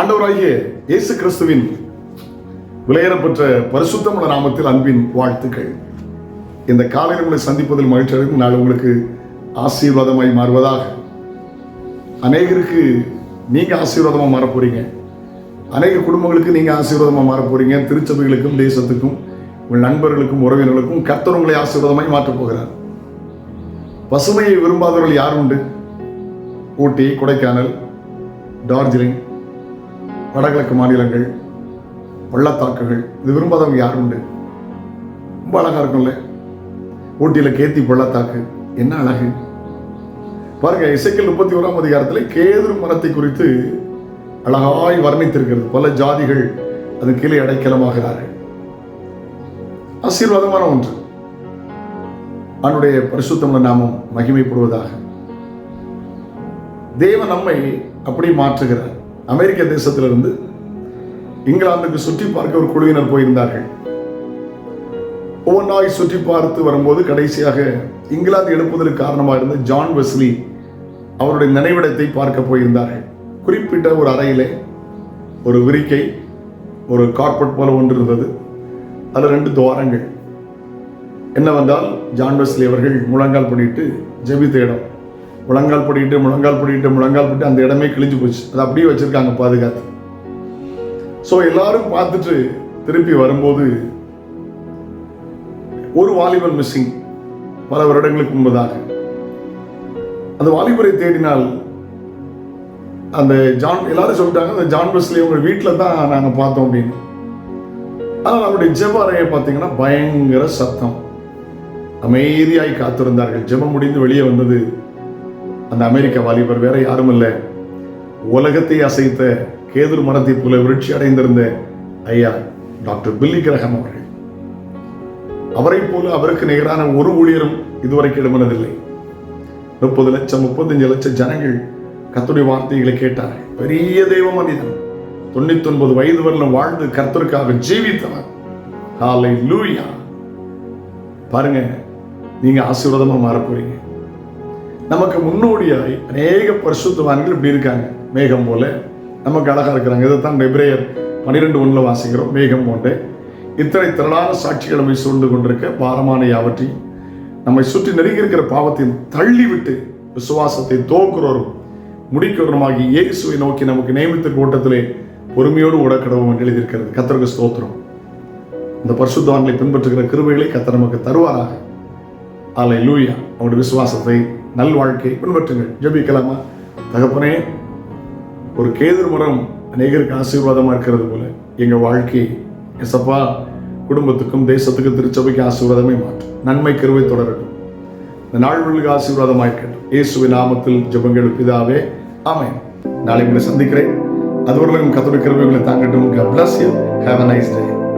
ஆண்டவராகிய இயேசு கிறிஸ்துவின் விலையேறப்பெற்ற பரிசுத்தமுள்ள நாமத்தில் அன்பின் வாழ்த்துக்கள். இந்த காலையில் உங்களை சந்திப்பதில் மகிழ்ச்சி நான் உங்களுக்கு ஆசீர்வாதமாய் மாறுவதாக. அநேகருக்கு நீங்கள் ஆசீர்வாதமாக மாற அநேக குடும்பங்களுக்கு நீங்கள் ஆசீர்வாதமாக மாற போகிறீங்க திருச்சபைகளுக்கும் தேசத்துக்கும் உங்கள் நண்பர்களுக்கும் உறவினர்களுக்கும் கர்த்தர் உங்களை ஆசீர்வாதமாய் மாற்றப் போகிறார். பசுமையை விரும்பாதவர்கள் யார் உண்டு ஊட்டி கொடைக்கானல் டார்ஜிலிங் வடகிழக்கு மாநிலங்கள் பள்ளத்தாக்குகள் இது விரும்பாதவங்க யார் உண்டு? ரொம்ப அழகா இருக்கும்ல. ஊட்டியில் கேத்தி பள்ளத்தாக்கு என்ன அழகு? பாருங்க இசைக்கல் முப்பத்தி ஓராம் அதிகாரத்தில் கேதுரு மரத்தை குறித்து அழகாய் வர்ணித்திருக்கிறது. பல ஜாதிகள் அதன் கீழே அடைக்கலமாகிறார்கள். ஆசீர்வாதமான ஒன்று. அவனுடைய பரிசுத்தமுள்ள நாமம் மகிமைப்படுவதாக. தேவன் நம்மை அப்படி மாற்றுகிறார். அமெரிக்க தேசத்திலிருந்து இங்கிலாந்துக்கு சுற்றி பார்க்க ஒரு குழுவினர் போயிருந்தார்கள். ஒவ்வொன்றாய் சுற்றி பார்த்து வரும்போது கடைசியாக இங்கிலாந்து எடுப்பதற்கு காரணமாக இருந்த ஜான் வெஸ்லி அவருடைய நினைவிடத்தை பார்க்க போயிருந்தார்கள். குறிப்பிட்ட ஒரு அறையிலே ஒரு விரிக்கை ஒரு கார்பெட் போல ஒன்று இருந்தது. அதில் ரெண்டு துவாரங்கள். என்னவென்றால் ஜான் வெஸ்லி அவர்கள் முழங்கால் பண்ணிட்டு ஜெபித்த இடம். முழங்கால் படிக்கிட்டு முழங்கால் படிக்கிட்டு முழங்கால் போட்டு அந்த இடமே கிழிஞ்சு போச்சு. அதை அப்படியே வச்சிருக்காங்க பாதுகாத்து. ஸோ எல்லாரும் பார்த்துட்டு திருப்பி வரும்போது ஒரு வாலிபன் மிஸ்ஸிங் பல வருடங்களுக்கு முன்பதாக. அந்த வாலிபரை தேடினால் அந்த ஜான் எல்லாரும் சொல்லிட்டாங்க அந்த ஜான் வெஸ்லி உங்க வீட்டில் தான் நாங்கள் பார்த்தோம் அப்படின்னு. ஆனால் அவருடைய ஜெப அறையை பார்த்தீங்கன்னா பயங்கர சத்தம். அமைதியாய் காத்திருந்தார்கள். ஜெபம் முடிந்து வெளியே வந்தது அந்த அமெரிக்க வாலிபர் வேற யாரும் இல்லை. உலகத்தை அசைத்த கேதுர் மரத்தை போல விருட்சி அடைந்திருந்த ஐயா டாக்டர் பில்லி கிரகம் அவர்கள். அவரை போல அவருக்கு நிகரான ஒரு ஊழியரும் இதுவரைக்கும் இடமினதில்லை முப்பது லட்சம் முப்பத்தஞ்சு லட்சம் ஜனங்கள் கத்துடைய வார்த்தைகளை கேட்டார்கள். பெரிய தெய்வ மனிதன் தொண்ணூத்தி ஒன்பது வயது வரலும் வாழ்ந்து கர்த்தருக்காக ஜீவித்தவர். காலை லூயா பாருங்க நீங்க ஆசீர்வாதமா மாற போறீங்க. நமக்கு முன்னோடியாய் அநேக பரிசுத்தவான்கள் இப்படி இருக்காங்க. மேகம் போல. நமக்கு அழகாக இருக்கிறாங்க. இதைத்தான் நெப்ரேயர் பன்னிரெண்டு ஒன்றில் வாசிக்கிறோம். மேகம் போன்றே. இத்தனை திரளான சாட்சிகள் நம்மை சூழ்ந்து கொண்டிருக்க பாரமான யாவற்றையும் நம்மை சுற்றி நெருங்கி இருக்கிற பாவத்தையும் தள்ளிவிட்டு விசுவாசத்தை தோக்குறோரும் முடிக்கிறோருமாகி இயேசுவை நோக்கி நமக்கு நியமித்த கூட்டத்திலே பொறுமையோடு ஓடக்கடவும் என்று எழுதியிருக்கிறது. கத்தருக்கு ஸ்தோத்திரம். இந்த பரிசுத்தவான்களை பின்பற்றுகிற கிருபைகளை கத்தர் நமக்கு தருவாராக. ஆலை லூயா அவருடைய விசுவாசத்தை நல்வாழ்க்கையை பின்பற்றுங்கள். ஜபிக்கலாமா? தகப்பனே ஒரு கேதுர் மரம் அநேகருக்கு ஆசீர்வாதமாக இருக்கிறது போல எங்கள் வாழ்க்கையை எசப்பா குடும்பத்துக்கும் தேசத்துக்கும் திருச்சபைக்கு ஆசீர்வாதமே மாற்றும். நன்மை கருவை தொடரட்டும். இந்த நாள்களுக்கு ஆசீர்வாதமாக இருக்கட்டும். இயேசுவின் நாமத்தில் ஜபங்கள் பிதாவே ஆமென். நாளை உங்களை சந்திக்கிறேன். அதுவரையிலும் கத்தோட கிருபைகளை தாங்கட்டும். God bless you. A nice day.